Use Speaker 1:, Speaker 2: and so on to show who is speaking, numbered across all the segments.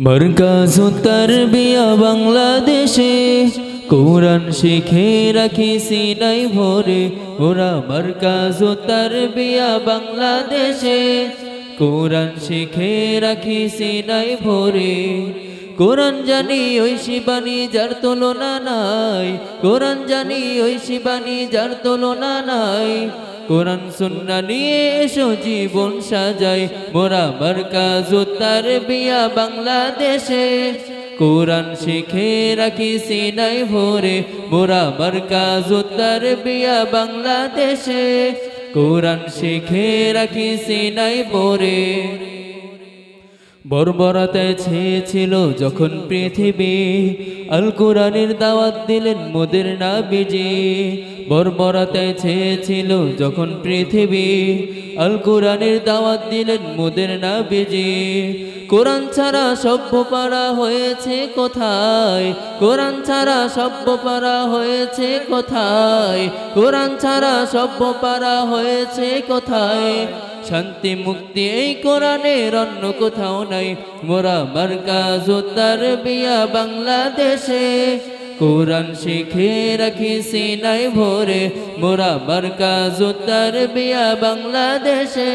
Speaker 1: মরকাজ উত্তর বিয়া বাংলাদেশে। কোরআন শিখে রাখি সিনাই ভোরে। ওরা মরকাজ উত্তর বিয়া বাংলাদেশে। কোরআন শিখে রাখি সিনাই ভোরে। কোরআন জানি ওই শিবানী যার তুলনা নাই। কোরআন জানি ওই শিবানী যার তুলনা নাই। কোরআন সুন্না নিয়ে এসো, জীবন সাজাই। মোরা মার্কাজ উত্তর বিয়া বাংলাদেশে। কোরআন শিখে রাখি সিনাই ভোরে। মোরা মার্কাজ উত্তর বিয়া বাংলাদেশে। কোরআন শিখে রাখি সিনাই ভোরে। বর্বরতায় ছেয়েছিল যখন পৃথিবী। আল কোরআনের দাওয়াত দিলেন মোদের না বিজি বর্বরতায় ছেয়েছিল যখন পৃথিবী। আল কোরআনের দাওয়াত দিলেন মোদের না বিজি কোরআন ছাড়া সভ্য পারা হয়েছে কোথায়? কোরআন ছাড়া সভ্য পারা হয়েছে কোথায়? কোরআন ছাড়া সভ্য পারা হয়েছে কোথায়? শান্তি মুক্তি এই কোরআনের অন্য কোথাও নাই। মোরা মার্কাজ উত্তর বিয়া বাংলাদেশে। কোরআন শিখে রাখি সিনাই ভোরে। মোরা মার্কাজ উত্তর বিয়া বাংলাদেশে।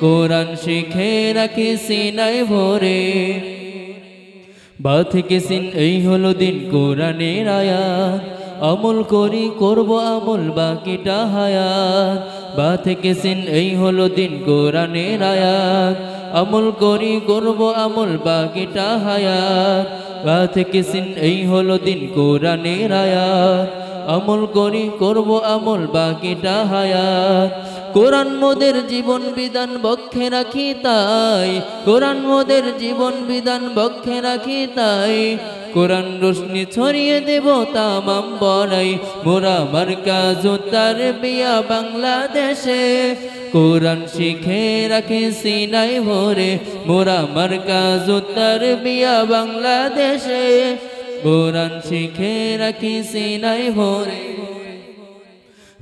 Speaker 1: কোরআন শিখে রাখি সিনাই ভোরে। বা থেকে সিন এই হলো দিন কোরআনের আয়াত। আমল করি, করব আমল বাকিটা হায়াত। বা থেকে সিন, এই হলো দিন কোরআনের আয়াত। আমল করি, করব আমল বাকিটা হায়াত। বা থেকে সিন, এই হলো দিন কোরআনের আয়াত। আমল করি, করব আমল বাকিটা হায়াত। কোরআন মোদের জীবন বিধান বক্ষে রাখি তাই। কোরআন মোদের জীবন বিধান বক্ষে রাখি তাই। কোরআন রোশনি ছড়িয়ে দেব তামাম বড়াই। মোরা মার্কাজ তার বিয়া বাংলাদেশে। কোরআন শিখে রাখে সিনাই ভোরে। মোরা মার্কাজ তার বিয়া বাংলাদেশে। কোরআন শিখে রাখি সিনাই ভোরে।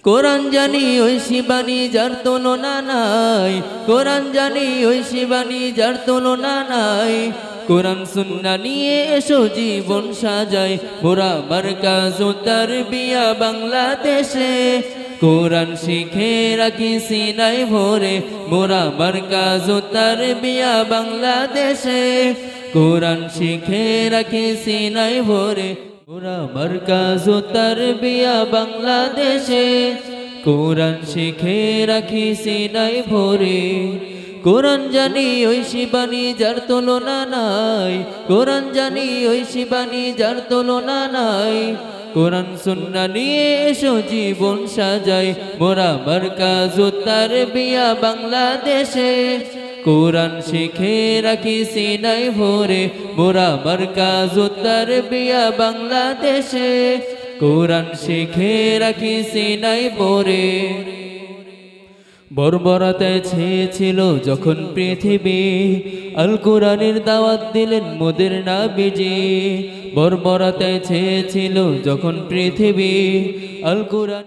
Speaker 1: কোরআন জানি ওই শিবানী যার তুলনা নাই। কোরআন জানি ওই শিবানী যার তুলনা নাই। কোরআন সুন্না নিয়ে এসো, জীবন সাজাই মোরা মার্কাজ তার বিয়া বাংলাদেশে। কোরআন শিখে রাখি সিনাই ভোরে। মোরা মার্কাজ তার বিয়া বাংলাদেশে। কোরআন শিখে রাখি সিনাই ভোরে। মোরা মার্কাজ তার বিয়া বাংলাদেশে। কোরআন শিখে রাখি সিনাই ভোরে। কোরআন জানি ওই শিবানী যার তুলনা নাই। কোরআন জানি ওই শিবানী যার তুলনা নাই। কোরআন সুন্না নিয়ে এসো জীবন সাজাই। মোরা মার্কাজ তার বিয়া বাংলাদেশে। কোরআন শিখে রাখি সিনাই ভোরে। মোরা মার্কাজ উত্তর বিয়া বাংলাদেশে। কোরআন শিখে রাখি সিনাই ভোরে। বর্বরতায় ছেয়েছিল যখন পৃথিবী। আল কোরআনের দাওয়াত দিলেন মোদের না বিজে বর্বরতায় ছেয়েছিল যখন পৃথিবী। আল কোরআন